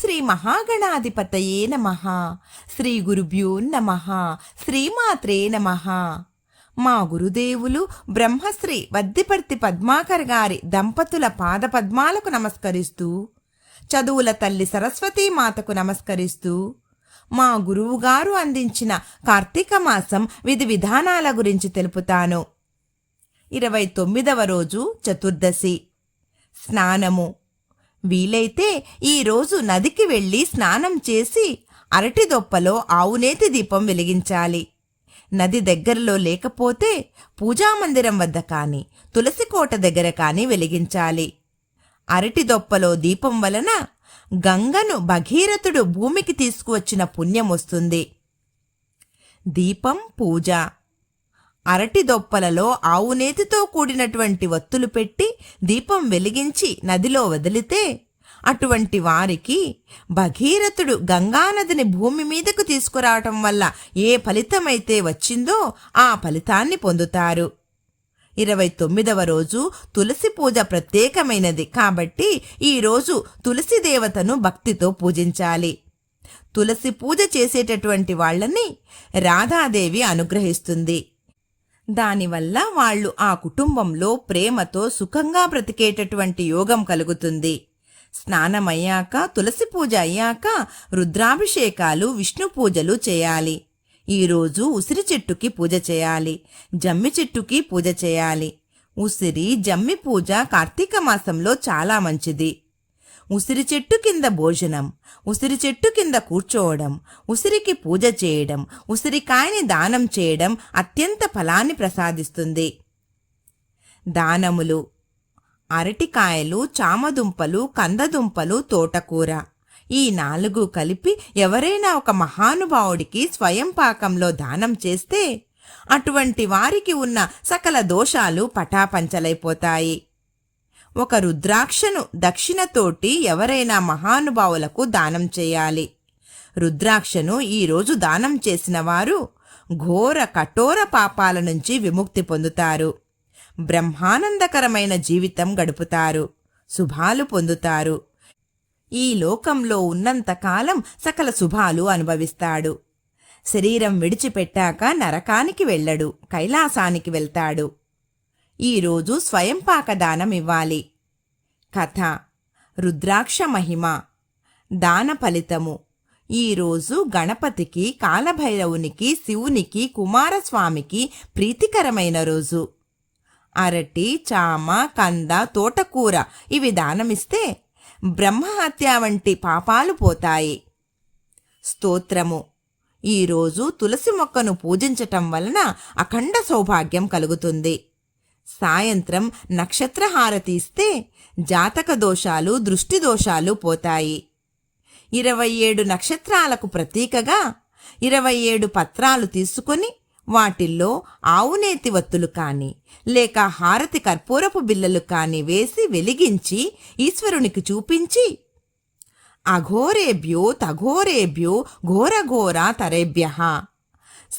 శ్రీ మహాగణాధిపతయే నమ. శ్రీ గురుభ్యో నమ. శ్రీమాత్రే నమ. మా గురుదేవులు బ్రహ్మశ్రీ వద్దిపర్తి పద్మాకర్ గారి దంపతుల పాదపద్మాలకు నమస్కరిస్తూ చదువుల తల్లి సరస్వతీ మాతకు నమస్కరిస్తూ మా గురువుగారు అందించిన కార్తీక మాసం విధి విధానాల గురించి తెలుపుతాను. ఇరవై తొమ్మిదవ రోజు చతుర్దశి. స్నానము. వీలైతే ఈరోజు నదికి వెళ్ళి స్నానం చేసి అరటి దొప్పలో ఆవునేతి దీపం వెలిగించాలి. నది దగ్గరలో లేకపోతే పూజామందిరం వద్ద కాని తులసి కోట దగ్గర కాని వెలిగించాలి. అరటి దొప్పలో దీపం వలన గంగను భగీరథుడు భూమికి తీసుకువచ్చిన పుణ్యం వస్తుంది. దీపం పూజ. అరటి దొప్పలలో ఆవునేతితో కూడినటువంటి వత్తులు పెట్టి దీపం వెలిగించి నదిలో వదిలితే అటువంటి వారికి భగీరథుడు గంగానదిని భూమి మీదకు తీసుకురావటం వల్ల ఏ ఫలితమైతే వచ్చిందో ఆ ఫలితాన్ని పొందుతారు. ఇరవై తొమ్మిదవ రోజు తులసి పూజ ప్రత్యేకమైనది కాబట్టి ఈ రోజు తులసి దేవతను భక్తితో పూజించాలి. తులసి పూజ చేసేటటువంటి వాళ్ళని రాధాదేవి అనుగ్రహిస్తుంది. దానివల్ల వాళ్ళు ఆ కుటుంబంలో ప్రేమతో సుఖంగా బ్రతికేటటువంటి యోగం కలుగుతుంది. స్నానమయ్యాక తులసి పూజ అయ్యాక రుద్రాభిషేకాలు విష్ణు పూజలు చేయాలి. ఈరోజు ఉసిరి చెట్టుకి పూజ చేయాలి. జమ్మి చెట్టుకి పూజ చేయాలి. ఉసిరి జమ్మి పూజ కార్తీక మాసంలో చాలా మంచిది. ఉసిరి చెట్టు కింద భోజనం ఉసిరి చెట్టు కింద కూర్చోవడం ఉసిరికి పూజ చేయడం ఉసిరికాయని దానం చేయడం అత్యంత ఫలాన్ని ప్రసాదిస్తుంది. దానములు అరటికాయలు చామదుంపలు కందదుంపలు తోటకూర. ఈ నాలుగు కలిపి ఎవరైనా ఒక మహానుభావుడికి స్వయం పాకంలో దానం చేస్తే అటువంటి వారికి ఉన్న సకల దోషాలు పటాపంచలైపోతాయి. ఒక రుద్రాక్షను దక్షిణతోటి ఎవరైనా మహానుభావులకు దానం చేయాలి. రుద్రాక్షను ఈరోజు దానం చేసిన వారు ఘోర కఠోర పాపాల నుంచి విముక్తి పొందుతారు. బ్రహ్మానందకరమైన జీవితం గడుపుతారు. శుభాలు పొందుతారు. ఈ లోకంలో ఉన్నంతకాలం సకల శుభాలు అనుభవిస్తాడు. శరీరం విడిచిపెట్టాక నరకానికి వెళ్ళడు కైలాసానికి వెళ్తాడు. ఈరోజు స్వయంపాక దానం ఇవ్వాలి. కథ రుద్రాక్ష మహిమ దాన ఫలితము. ఈరోజు గణపతికి కాలభైరవునికి శివునికి కుమారస్వామికి ప్రీతికరమైన రోజు. అరటి చామ కంద తోటకూర ఇవి దానమిస్తే బ్రహ్మహత్య వంటి పాపాలు పోతాయి. స్తోత్రము. ఈరోజు తులసి మొక్కను పూజించటం వలన అఖండ సౌభాగ్యం కలుగుతుంది. సాయంత్రం నక్షత్రహారతి ఇస్తే జాతక దోషాలు దృష్టి దోషాలు పోతాయి. ఇరవై ఏడు నక్షత్రాలకు ప్రతీకగా ఇరవై ఏడు పత్రాలు తీసుకొని వాటిల్లో ఆవునేతి వత్తులు కాని లేక హారతి కర్పూరపు బిల్లలు కాని వేసి వెలిగించి ఈశ్వరునికి చూపించి అఘోరేభ్యో తఘోరేభ్యో ఘోరఘోర తరేభ్య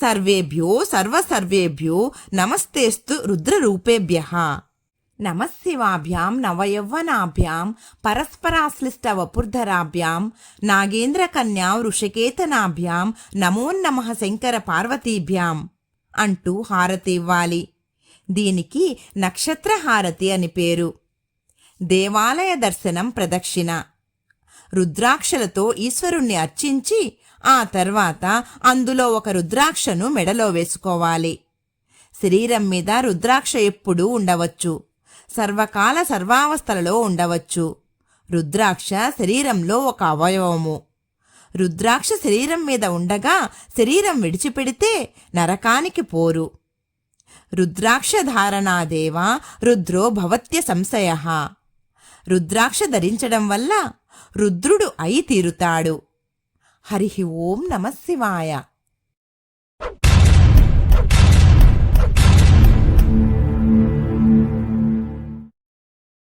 సర్వేభ్యో సర్వసర్వేభ్యో నమస్తేస్తు రుద్రరూపేభ్య. నమశివాభ్యాం నవయౌవనాభ్యాం పరస్పరాశ్లిష్ట వపుర్ధరాభ్యాం నాగేంద్రకన్యా వృషకేతనాభ్యాం నమోన్నమ శంకర పార్వతీభ్యాం అంటూ హారతి ఇవ్వాలి. దీనికి నక్షత్ర హారతి అని పేరు. దేవాలయ దర్శనం ప్రదక్షిణ. రుద్రాక్షలతో ఈశ్వరుణ్ణి అర్చించి ఆ తర్వాత అందులో ఒక రుద్రాక్షను మెడలో వేసుకోవాలి. శరీరం మీద రుద్రాక్ష ఎప్పుడూ ఉండవచ్చు. సర్వకాల సర్వావస్థలలో ఉండవచ్చు. రుద్రాక్ష శరీరంలో ఒక అవయవము. రుద్రాక్ష శరీరం మీద ఉండగా శరీరం విడిచిపెడితే నరకానికి పోరు. రుద్రాక్ష ధారణాదేవ రుద్రో భవత్య సంశయ. రుద్రాక్ష ధరించడం వల్ల రుద్రుడు అయి తీరుతాడు. హరి ఓం నమ శివాయ.